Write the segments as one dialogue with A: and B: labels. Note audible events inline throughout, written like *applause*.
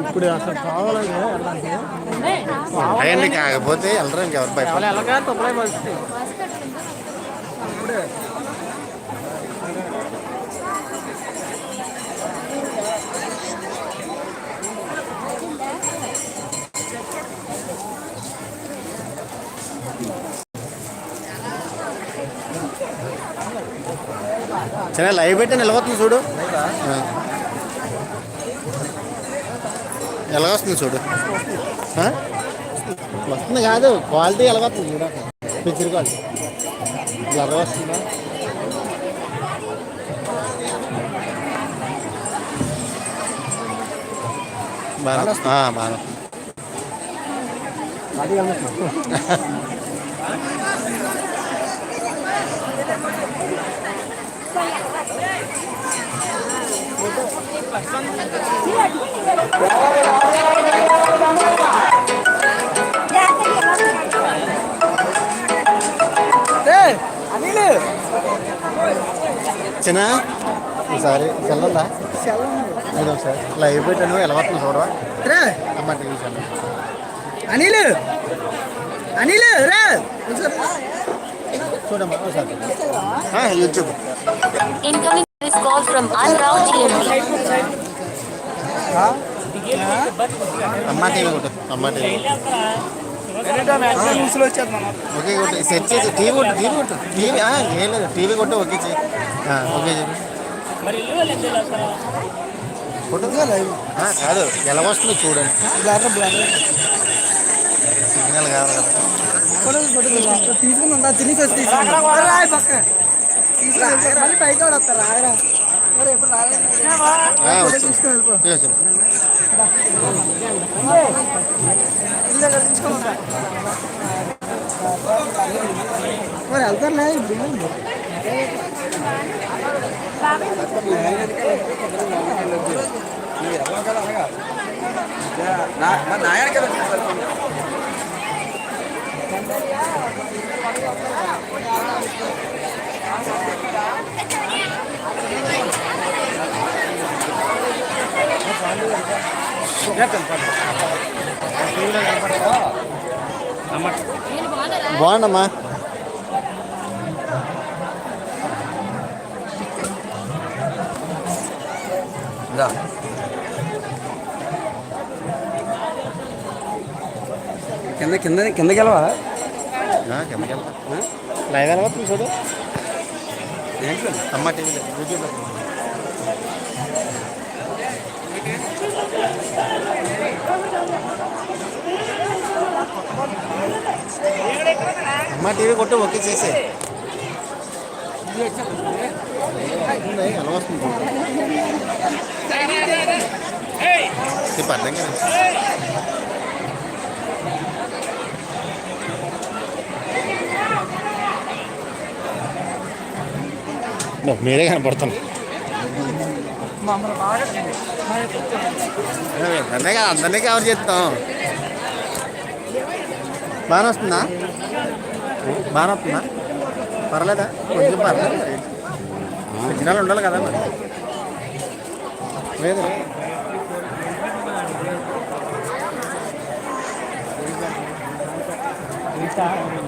A: ఇప్పుడు అసలు కావాలంటే
B: కాకపోతే వెళ్ళరు ఇంకెవరు భయపడాలి చిన్న లైవ్ పెట్టి నిలవస్తుంది చూడు. ఆ. ఎలాగొస్తుంది చూడు? వస్తుంది కాదు క్వాలిటీ ఎలాగొస్తుంది చూడ. పిక్చర్ క్వాలిటీ బ్లర్ వస్తుందా బాగా. బాగా *laughs*
A: అనిల్
B: చిన్న ఈసారి చెల్లదా నేను ఒకసారి. లైవ్ పెట్టాను ఎలా వస్తుంది చూడవా? అమ్మ టీవీ ఛానల్
A: అనిల్. అనిల్ రా.
B: చూడమ్మా YouTube
C: call from Alrao GMP.
B: Okay కొట్టు. సెట్ చేసి టీవీ కొట్టు టీవీ కొట్టు. టీవీ ఏం లేదు. టీవీ కొట్టు ఓకే చేయి. ఓకే చెప్పి కొట్టు ఆ, కాదు ఎలా వస్తుందో చూడండి. సిగ్నల్ కాదు. కదా
A: తీసుకుందా తిని మళ్ళీ పైకి కూడా వస్తారు? రాయరా మరి ఎప్పుడు రాలేదు
B: ఆ, వస్తుంది.
A: తీసుకుని
B: బాగుందమ్మా.
A: కింద కింద కిందకి వెళ్ళవా
B: ఆ, కిందకి. లైవ్ ఎలా వస్తుంది చూడు? అమ్మ టీవీలో యూట్యూబ్లో. అమ్మ టీవీ కొట్టు ఓకే చేసే నువ్వు మీరే కనపడుతున్నా అందరినీ కవర్ చేస్తాం బాగానే వస్తుందా? బాగానే వస్తుందా? పర్లేదా? కొంచెం పర్లేదు. సిగ్నల్ ఉండాలి కదా మరి. లేదు అలాగే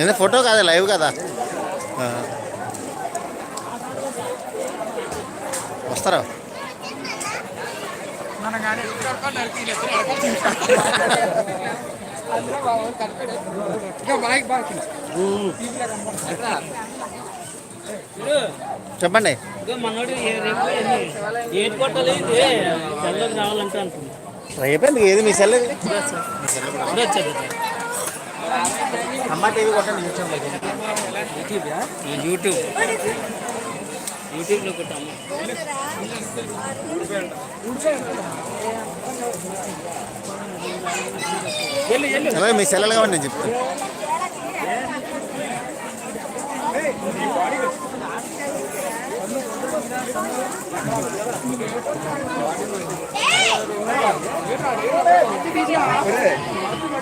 B: నేను ఫోటో కాదు లైవ్ కదా. వస్తారా? చెప్పండి.
D: ఇదిగో మనోడు ఏ- రేపు ఎన్ని- ఏది
B: ఏది మీ సెల్ అమ్మ టీవీ కొట్టండి యూట్యూబ్లో
D: యూట్యూబ్ యూట్యూబ్లో కొట్టాము
B: అలాగే మీ సెల్లలు కావండి నేను చెప్తాను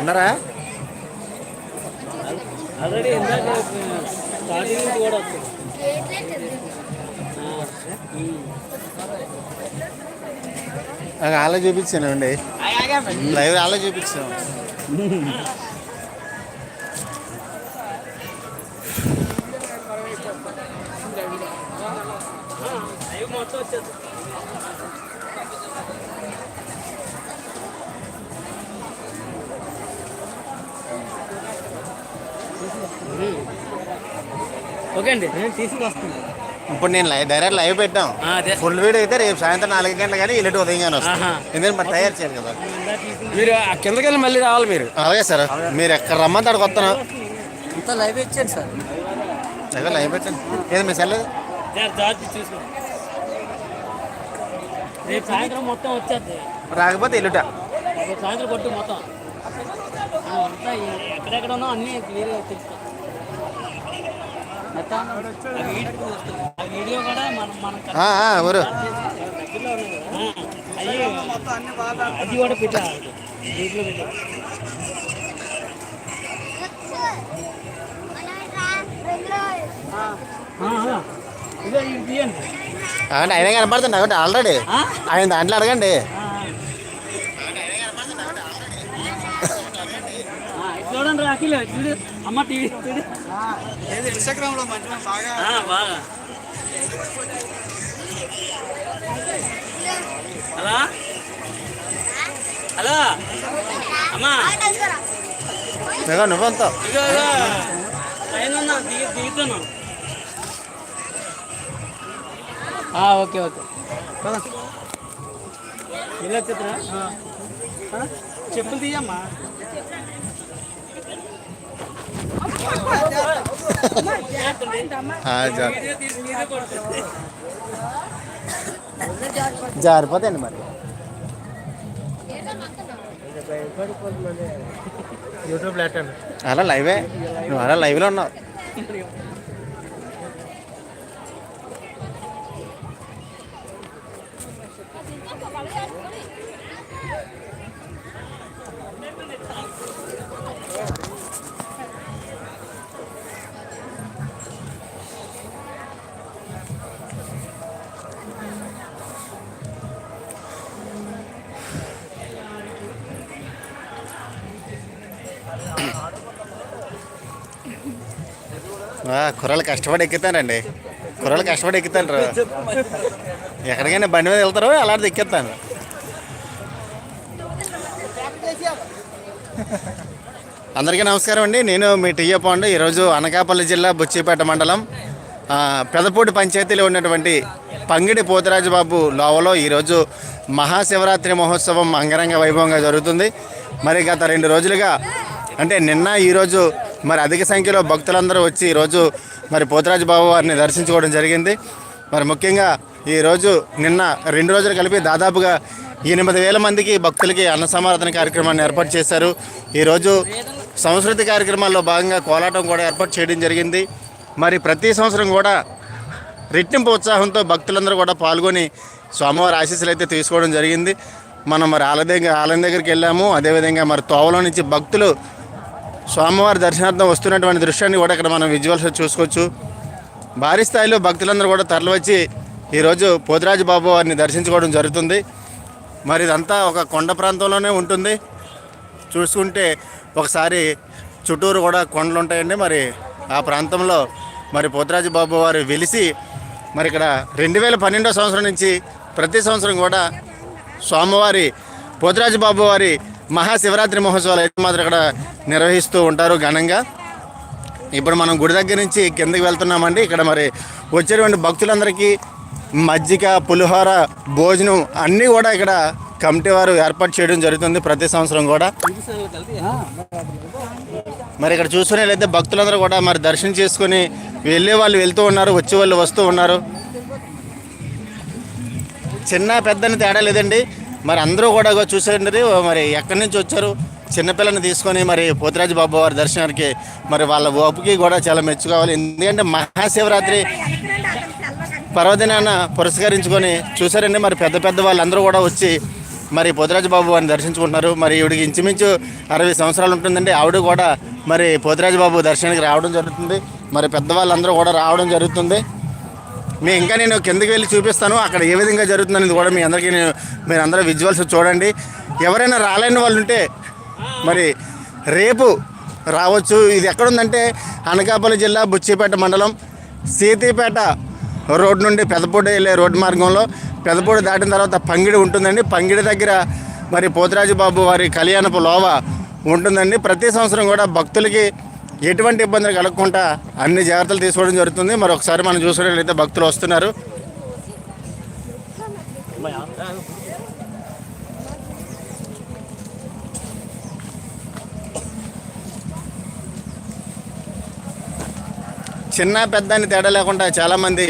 B: ఉన్నారా?
D: ఆల్రెడీ ఇందాక స్టార్టింగ్ కూడా వస్తుంది.
B: అలా చూపించాను అండి లైవ్ అలా చూపించాను.
D: ఓకే అండి. నేను తీసుకొస్తాను
B: ఇప్పుడు నేను లైవ్ డైరెక్ట్ లైవ్ పెట్టాం. ఫుల్ వీడియో అయితే రేపు సాయంత్రం నాలుగు గంటలు కానీ ఇల్లు ఉదయం కానీ వస్తాం. ఎందుకంటే మరి తయారు చేయాలి కదా.
E: మీరు ఆ కిందకి వెళ్ళి మళ్ళీ రావాలి మీరు.
B: అలాగే సార్. మీరు ఎక్కడ రమ్మంటే అక్కడికి వస్తాను
D: అంతా లైవ్ ఇచ్చాను సార్.
B: అదే లైవ్ పెట్టండి. ఏది మీ సెల్?
D: రేపు సాయంత్రం మొత్తం వచ్చేది
B: రాకపోతే ఇల్లుట.
D: సాయంత్రం కొట్టు మొత్తం. ఎక్కడెక్కడ ఉన్నా అన్నీ క్లియర్గా తెలుస్తాం వీడియో వస్తుంది. ఆ వీడియో కూడా మనం మనం
B: ఊరు
D: అయ్యి అది కూడా పెట్టా దీంట్లో పెట్టా ఆ, ఆ. ఇదో ఇది తీయండి
B: అంటే ఆయన కనపడుతుంది ఒకటి ఆల్రెడీ
D: ఆ?
B: ఆయన దాంట్లో అడగండి
D: ఆ. ఆ, ఇది చూడండి రాఖీలు చూడు అమ్మ టీవీ
A: ఇన్స్టాగ్రామ్లో మంచి బాగా?
D: ఆ, బాగా. హలో? హలో? అమ్మా.
B: ఇదిగో నువ్వంతా?
D: ఇగో ఇగో పైన ఉన్నా దిగి దిగుతాను ఓకే ఓకే. ఇలా చిత్ర చెప్పులు తీయమ్మా.
B: జారిపోతాయండి మరి. యూట్యూబ్ అలా లైవే. నువ్వు అలా లైవ్లో ఉన్నావు. కుర్రలు కష్టపడి ఎక్కుతానండి. కుర్రలు కష్టపడి ఎక్కుతారు ఎక్కడికైనా బండి మీద వెళ్తారో అలాంటిది ఎక్కిస్తాను. అందరికీ నమస్కారం అండి. నేను మీ టీఏ పాండు. ఈరోజు అనకాపల్లి జిల్లా బుచ్చిపేట మండలం పెదపూడి పంచాయతీలో ఉన్నటువంటి పంగిడి పోతిరాజు బాబు లోవలో ఈరోజు మహాశివరాత్రి మహోత్సవం అంగరంగ వైభవంగా జరుగుతుంది. మరి గత రెండు రోజులుగా అంటే నిన్న ఈరోజు మరి అధిక సంఖ్యలో భక్తులందరూ వచ్చి ఈరోజు మరి పోతరాజు బాబు వారిని దర్శించుకోవడం జరిగింది. మరి ముఖ్యంగా ఈరోజు నిన్న రెండు రోజులు కలిపి దాదాపుగా ఎనిమిది వేల మందికి భక్తులకి అన్న సమారాధన కార్యక్రమాన్ని ఏర్పాటు చేశారు. ఈరోజు సంస్కృతి కార్యక్రమాల్లో భాగంగా కోలాటం కూడా ఏర్పాటు చేయడం జరిగింది. మరి ప్రతి సంవత్సరం కూడా రెట్టింపు ఉత్సాహంతో భక్తులందరూ కూడా పాల్గొని స్వామివారి ఆశీస్సులు అయితే తీసుకోవడం జరిగింది. మనం మరి ఆలయ దగ్గర ఆలయం దగ్గరికి వెళ్ళాము. అదేవిధంగా మరి తోవలో నుంచి భక్తులు స్వామివారి దర్శనార్థం వస్తున్నటువంటి దృశ్యాన్ని కూడా ఇక్కడ మనం విజువల్స్ చూసుకోవచ్చు. భారీ స్థాయిలో భక్తులందరూ కూడా తరలివచ్చి ఈరోజు పోతిరాజు బాబు వారిని దర్శించుకోవడం జరుగుతుంది. మరి ఇదంతా ఒక కొండ ప్రాంతంలోనే ఉంటుంది. చూసుకుంటే ఒకసారి చుట్టూరు కూడా కొండలు ఉంటాయండి. మరి ఆ ప్రాంతంలో మరి పోతిరాజు బాబు వారు వెలిసి మరి ఇక్కడ రెండు వేల పన్నెండో సంవత్సరం నుంచి ప్రతి సంవత్సరం కూడా స్వామివారి పోతిరాజు బాబు వారి మహాశివరాత్రి మహోత్సవాలు అయితే మాత్రం ఇక్కడ నిర్వహిస్తూ ఉంటారు ఘనంగా. ఇప్పుడు మనం గుడి దగ్గర నుంచి కిందకి వెళ్తున్నామండి. ఇక్కడ మరి వచ్చేటువంటి భక్తులందరికీ మజ్జిగ పులిహోర భోజనం అన్నీ కూడా ఇక్కడ కమిటీ వారు ఏర్పాటు చేయడం జరుగుతుంది ప్రతి సంవత్సరం కూడా. మరి ఇక్కడ చూసుకునేట్లయితే భక్తులందరూ కూడా మరి దర్శనం చేసుకుని వెళ్ళే వాళ్ళు వెళ్తూ ఉన్నారు వచ్చే వాళ్ళు వస్తూ ఉన్నారు. చిన్న పెద్దని తేడా లేదండి. మరి అందరూ కూడా చూసారండి చూసేయండి మరి ఎక్కడి నుంచి వచ్చారు? చిన్నపిల్లని తీసుకొని మరి పోతిరాజు బాబు వారి దర్శనానికి మరి వాళ్ళ ఓపుకి కూడా చాలా మెచ్చుకోవాలి ఎందుకంటే మహాశివరాత్రి పర్వదినాన పురస్కరించుకొని చూసారండి మరి పెద్ద పెద్ద వాళ్ళందరూ కూడా వచ్చి మరి పోతిరాజు బాబు వారిని దర్శించుకుంటున్నారు. మరి ఈవిడికి ఇంచుమించు అరవై సంవత్సరాలు ఉంటుందండి. ఆవిడ కూడా మరి పోతిరాజు బాబు దర్శనానికి రావడం జరుగుతుంది. మరి పెద్దవాళ్ళందరూ కూడా రావడం జరుగుతుంది. మీ ఇంకా నేను కిందకి వెళ్ళి చూపిస్తాను. అక్కడ ఏ విధంగా జరుగుతుందనేది కూడా మీ అందరికీ నేను మీరు అందరూ విజువల్స్ చూడండి. ఎవరైనా రాలేని వాళ్ళు ఉంటే మరి రేపు రావచ్చు. ఇది ఎక్కడుందంటే అనకాపల్లి జిల్లా బుచ్చిపేట మండలం సీతీపేట రోడ్ నుండి పెదపూడి వెళ్ళే రోడ్డు మార్గంలో. పెదపూడి దాటిన తర్వాత పంగిడి ఉంటుందండి. పంగిడి దగ్గర మరి పోతిరాజు బాబు వారి కళ్యాణపు లోవ ఉంటుందండి. ప్రతి సంవత్సరం కూడా భక్తులకి ఎటువంటి ఇబ్బందులు కలగకుండా అన్ని జాగ్రత్తలు తీసుకోవడం జరుగుతుంది. మరి ఒకసారి మనం చూసుకున్నట్లయితే భక్తులు వస్తున్నారు. చిన్న పెద్ద అని తేడా లేకుండా చాలామంది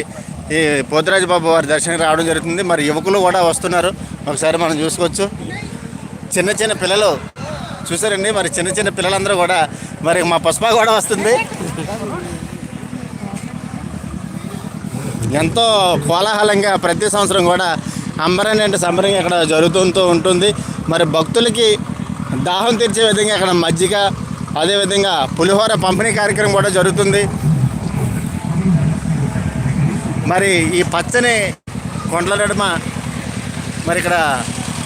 B: ఈ పోతురాజు బాబు వారి దర్శనం రావడం జరుగుతుంది. మరి యువకులు కూడా వస్తున్నారు. ఒకసారి మనం చూసుకోవచ్చు. చిన్న చిన్న పిల్లలు చూసారండి. మరి చిన్న చిన్న పిల్లలందరూ కూడా మరి మా పుష్ప కూడా వస్తుంది. ఎంతో కోలాహలంగా ప్రతి సంవత్సరం కూడా అంబరాన్ని అంటే సంబరంగా ఇక్కడ జరుగుతూ ఉంటుంది. మరి భక్తులకి దాహం తీర్చే విధంగా ఇక్కడ మజ్జిగ అదేవిధంగా పులిహోర పంపిణీ కార్యక్రమం కూడా జరుగుతుంది. మరి ఈ పచ్చని కొండల నడుమ మరి ఇక్కడ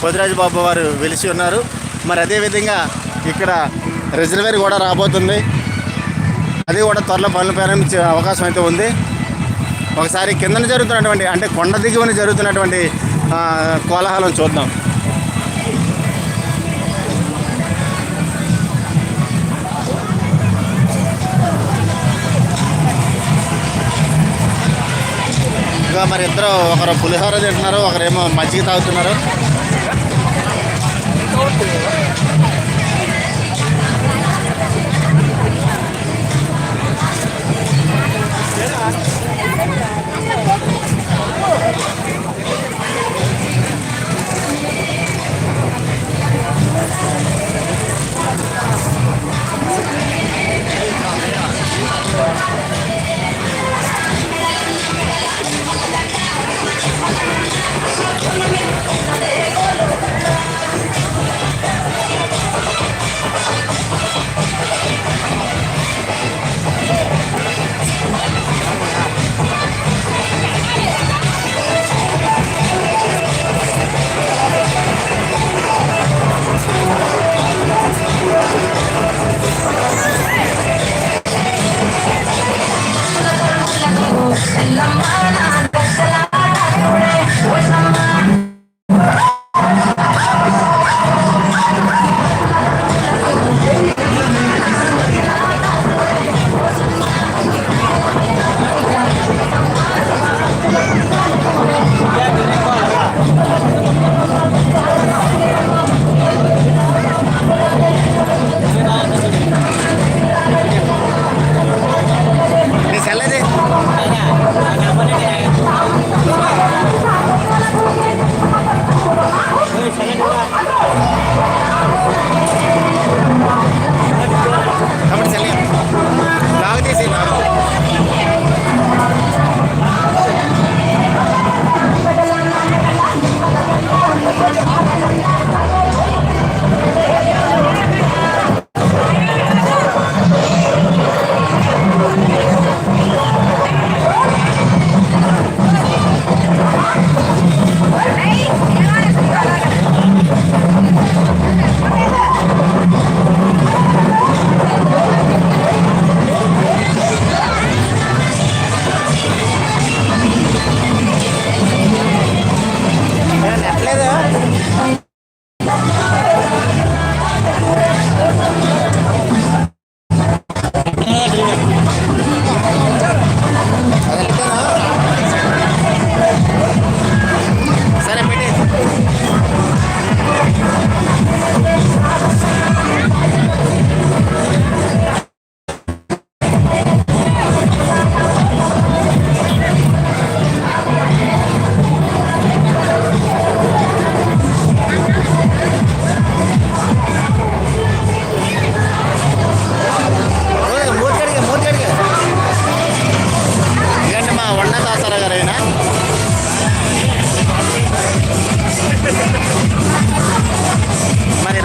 B: పొదిరాజు బాబు వారు వెలిసి ఉన్నారు. మరి అదేవిధంగా ఇక్కడ రిజర్వేర్ కూడా రాబోతుంది. అది కూడా త్వరలో పనులు ప్రారంభించే అవకాశం అయితే ఉంది. ఒకసారి కిందన జరుగుతున్నటువంటి అంటే కొండ దిగువన జరుగుతున్నటువంటి కోలాహలం చూద్దాం. ఇంకా మరి ఇద్దరు ఒకరు పులిహోర తింటున్నారు ఒకరేమో మజ్జిగ తాగుతున్నారు. que si no,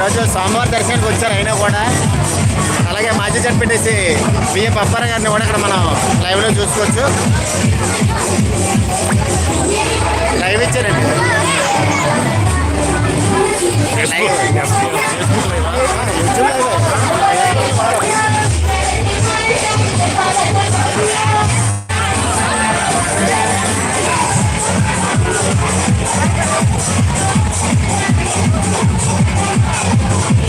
B: ఈరోజు స్వామివారి దర్శనానికి వచ్చారు అయినా కూడా అలాగే మాజీ జడ్పీటీసీ బిఎం పప్పార గారిని కూడా ఇక్కడ మనం లైవ్లో చూసుకోవచ్చు లైవ్ ఇచ్చారండి Thank you. లైవ్.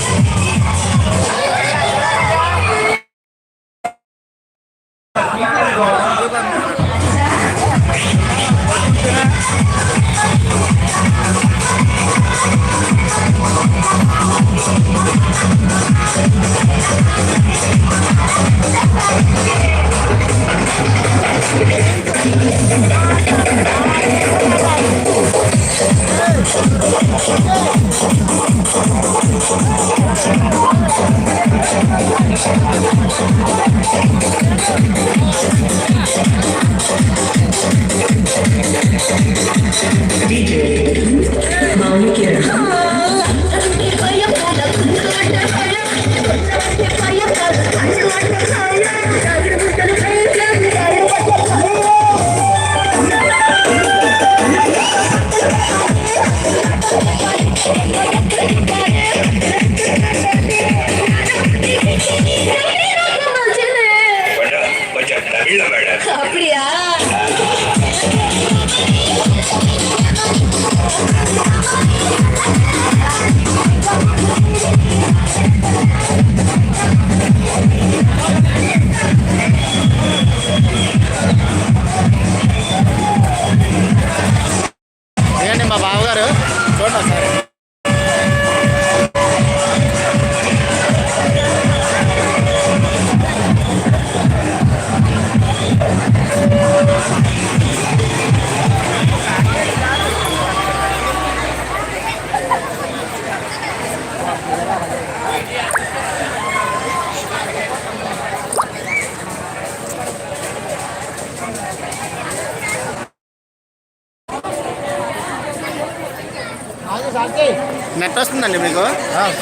B: నెట్ వస్తుందండి మీకు?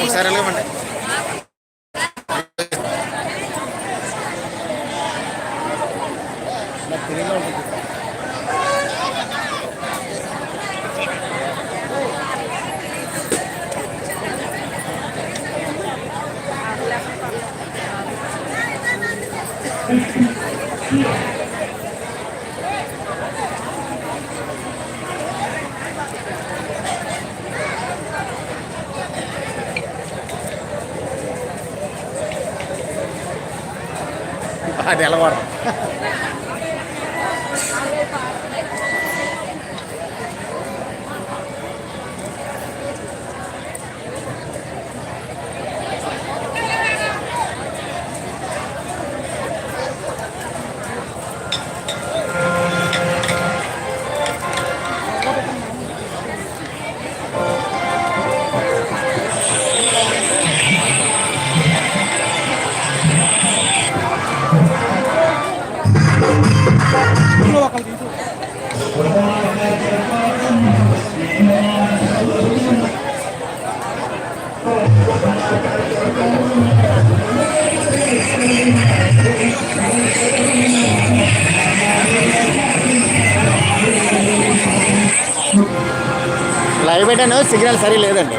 B: ఒకసారి వెళ్ళమండి అది లైవ్ పెట్టాను సిగ్నల్ సరి లేదండి